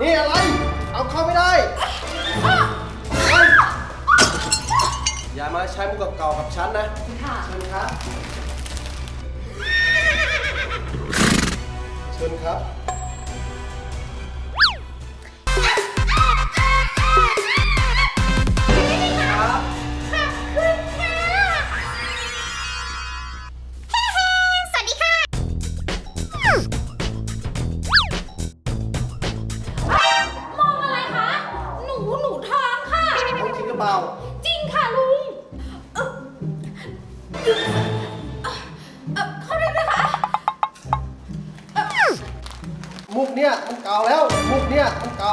นี่อะไร เอาเข้าไม่ได้ไปอย่ามาใช้มุกเก่าๆกับฉันนะค่ะ เชิญครับ เชิญครับ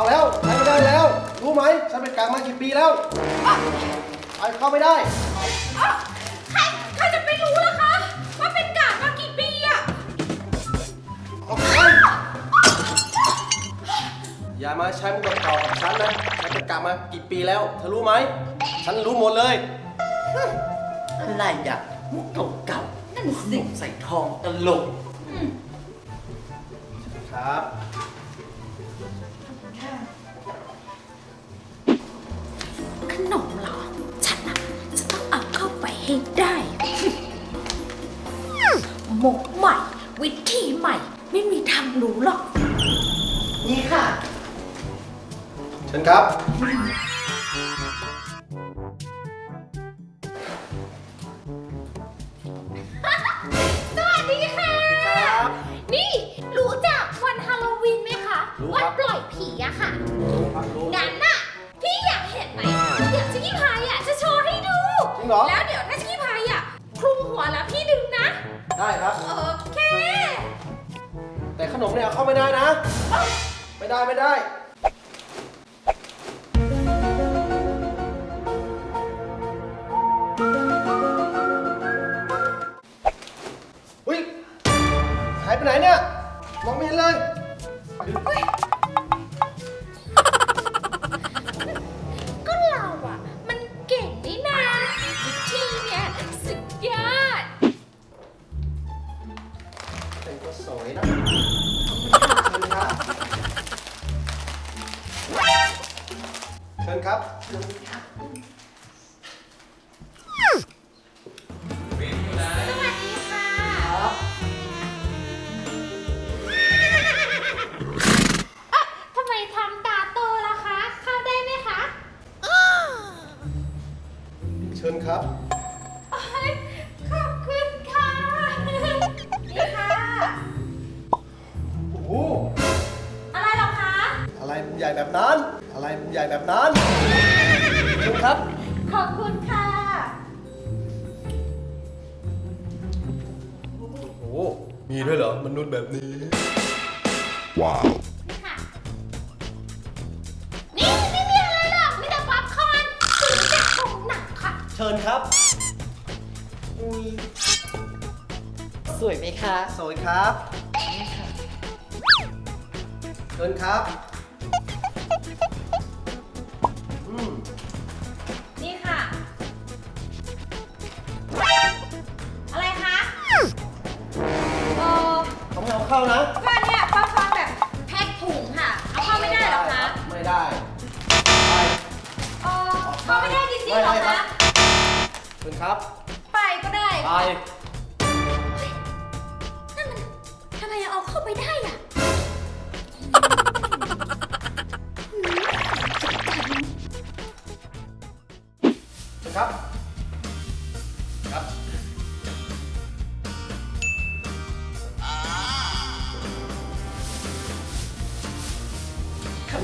แล้วใช้ไม่ได้แล้ว รู้ไหมฉันเป็นกลางมากี่ปีแล้วอะไปเข้าไม่ได้อะใครใครจะไปรู้ล่ะคะ ว่าเป็นกาดมากี่ปีอะ ออกไปอย่ามาใช้มุกเก่าๆกับฉันนะฉันเป็นกลางมากี่ปีแล้ว เธอรู้ไหม ฉันรู้หมดเลย อะไรอะมุกเก่านั่นๆขสินมใส่ทองตลกอืมครับ ให้ได้ หมกใหม่ วิธีใหม่ ไม่มีทางรู้หรอก นี่ค่ะ เชิญครับ สวัสดีค่ะครับนี่รู้จักวันฮาโลวีนไหมคะ รู้วัครับ ปล่อยผีอะค่ะ ครับรู้ งั้นน่ะ พี่อยากเห็นไหม เดี๋ยวชิคกี้พายอะจะโชว์ให้ดู จริงเหรอ แล้วเดี๋ยวถ้า ครับ โอเค แต่ขนมเนี่ยเอาเข้าไม่ได้นะ ไม่ได้ไม่ได้ อุ้ยหายไปไหนเนี่ย มองไม่เห็นเลย มีด้วยเหรอ มนุษย์แบบนี้ Wow. ค่ะ นี่ไม่มีอะไรหรอกมีแต่ป๊อปคอร์นซื้อจากโรงหนังค่ะ เชิญครับสวยไหมคะ สวัสดีครับ เชิญครับ เขาไม่เอาเข้านะก็เนี่ยป๊อปคอร์นแบบแพ็คถุงค่ะ เอาเข้าไม่ได้เหรอคะไม่ได้ไปเออเข้าไม่ได้จริงๆเหรอไม่ได้ครัคะบเชิญครับ ไปก็ได้ไปนั่นมันทำไมเอาเข้าไปได้อะเชิญครับครับ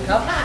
ครับ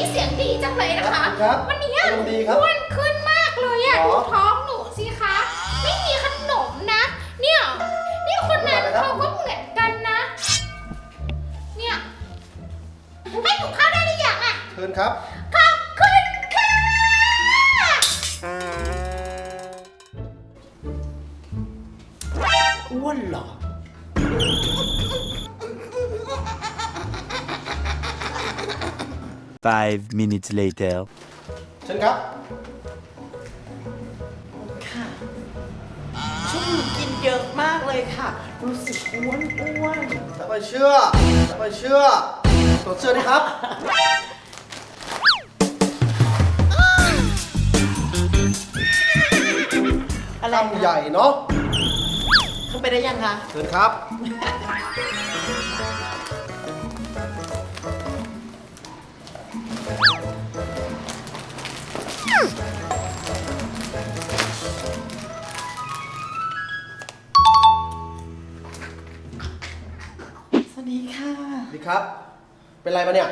ยเสียงดีจังเลยนะคะ ครับวันนี้อารมณ์ดีครับอ้วนขึ้นมากเลยอะหรอ ดูท้องหนูสิคะ ไม่มีขนมนะ เนี่ย นี่คนนั้นไม่เป็นไรครับเขาก็เหมือนกันนะ เนี่ยให้หนูเข้าได้หรือยังอะเชิญครับ ขอบคุณค่ะ อ้วนเหรอ Five minutes later. เชิญครับ ค่ะช่วงนี้กินเยอะมากเลยค่ะ รู้สึกอ้วนอ้วนจะไปเชื่อจะไปเชื่อตรวจเชื่อดีครับ อะไรคำใหญ่เนาะ เข้าไปได้ยังคะ เชิญครับ วัสดีค่ะดีครับ เป็นไรมาเนี่ย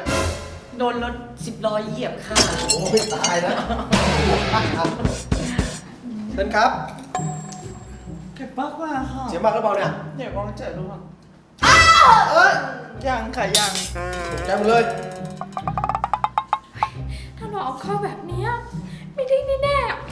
โดนรถสิบล้อเหยียบค่ะ โอ้ยตายแล้วเชิญครับ เก็บมากมาค่ะ เสียงมากหรือเปล่าเนี่ย เดี๋ยวมองเจอดูก่อนเอ้ยยังค่ะยังตกใจหมดเลย ถ้าเราเอาเข้าแบบเนี้ยไม่ได้แน่ๆ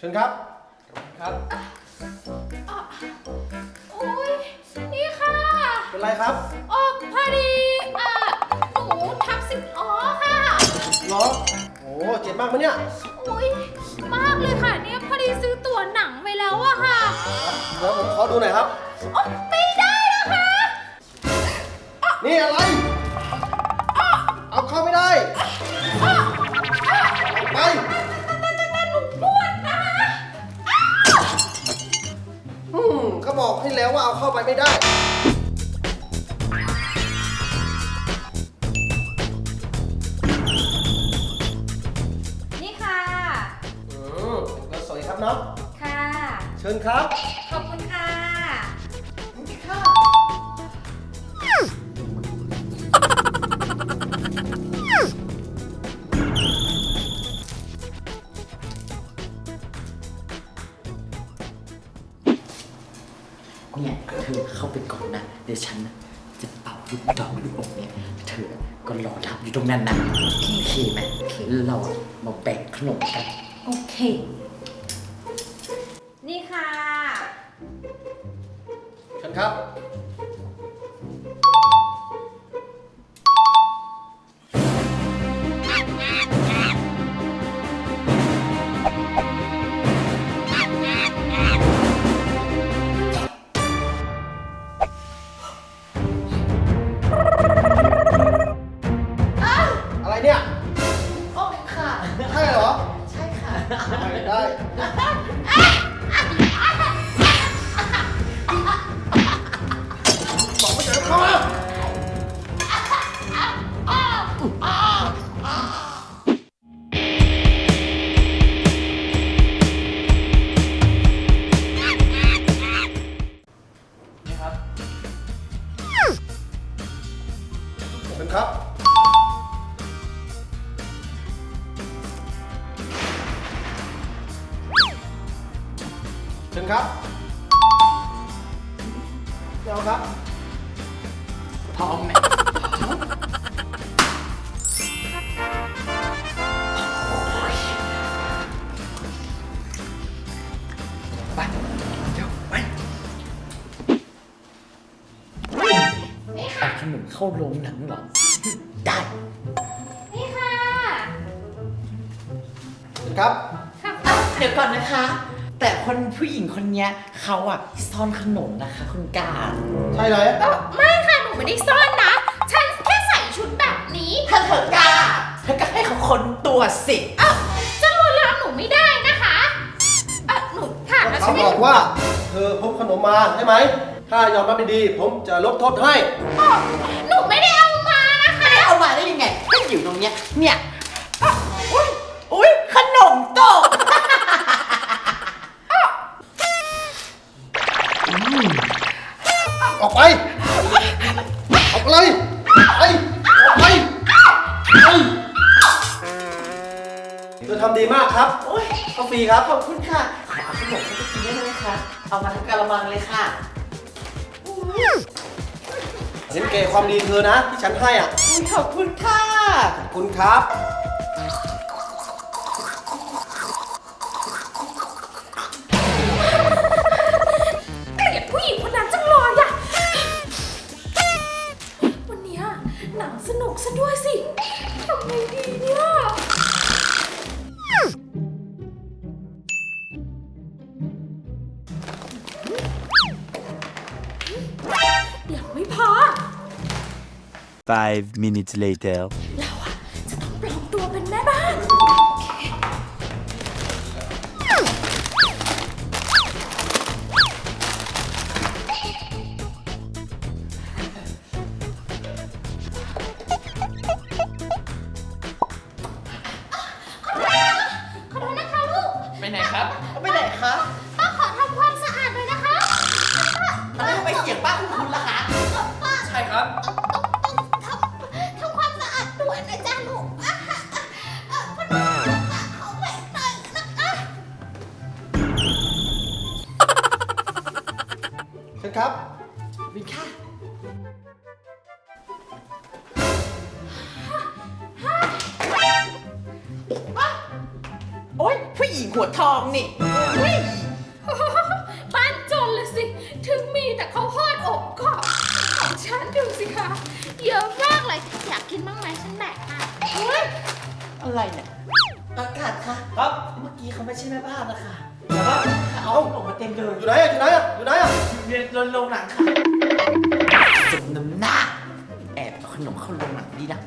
เชิญครับ ครับโอ้ยนี่ค่ะเป็นไรครับโอ้พอดีอะหนูทับสิบล้อค่ะ เหรอโอ้เจ็บมากไหมเนี่ยโอ้ยมากเลยค่ะเนี่ยพอดีซื้อตั๋วหนังไปแล้วอะค่ะเดี๋ยวผมขอดูหน่อยครับ โอ้ไม่ได้นะคะนี่อะไร เอาเข้าไม่ได้ เขาบอกให้แล้วว่าเอาเข้าไปไม่ได้ นี่ค่ะ อืมก็สวัสดีครับเนาะค่ะ เชิญครับ ขอบคุณค่ะเนี่ ก็รอรับอยู่ตรงนั้นนะโอเคไหมแล้วเรามาแบ่งขนมกัน โอเค นี่ค่ะเชิญครับ เดี๋ยวครับพร้อมไหมไปเดี๋ยวไปเอาขนมเข้าโรงหนังเหรอ ได้ นี่ค่ะเชิญครับค่ะเดี๋ยวก่อนนะคะ แต่คนผู้หญิงคนเนี้ยเขาอะซ่อนขนมนะคะคุณกาใช่เลยเออไม่ค่ะหนูไม่ได้ซ่อนนะ ฉันแค่ใส่ชุดแบบนี้ถ้าเธอกล้าเธก็ให้เขาคนตัวสิเอ้าจะลวนลามหนูไม่ได้นะคะเอ่อหนูถามแล้วเขาใช่ไหมบอกว่า เธอพกขนมมาใช่ไหม ถ้ายอมรับไม่ดีผมจะลดโทษให้ อ๋อหนูไม่ได้เอามานะคะไม่ได้เอามาได้ยังไงก็อยู่ตรงเนี้ยเนี่ยอะอุ้ยอุ้ยขนมตก ครับโอ้ยกาแฟครับขอบคุณค่ะขอเอาขนมให้ไปกินได้ไหมคะเอามาทั้งกะละมังเลยค่ะเห็นแกความดีเธอนะที่ฉันให้อะอุ๊ยขอบคุณค่ะ ขอบคุณครับ เกลียดผู้หญิงคนนั้นจังเลยอะวันเนี้ยหนังสนุกซะด้วยสิทำไงดีเนี่ย Five minutes later. ครับวินค่ะโอ๊ยผู้หญิงหัวทองนี่บ้านจนเลยสิ ถึงมีแต่ข้าวโพดอบกรอบของฉันดูสิคะ เยอะมากเลย อยากกินบ้างไหมฉันแบกมาเฮ้ยอะไรเนี่ยอากาศค่ะ ครับ เมื่อกี้เขาไม่ใช่แม่บ้านนะคะ แต่ว่าเอาออกมาเต็มเลยอยู่ไหนอะอยู่ไหนอะอยู่ไหนอะเรียนโรงหนังค่ะสมน้ำหน้าแอบเอาขนมเข้าโรงหนังดีนะ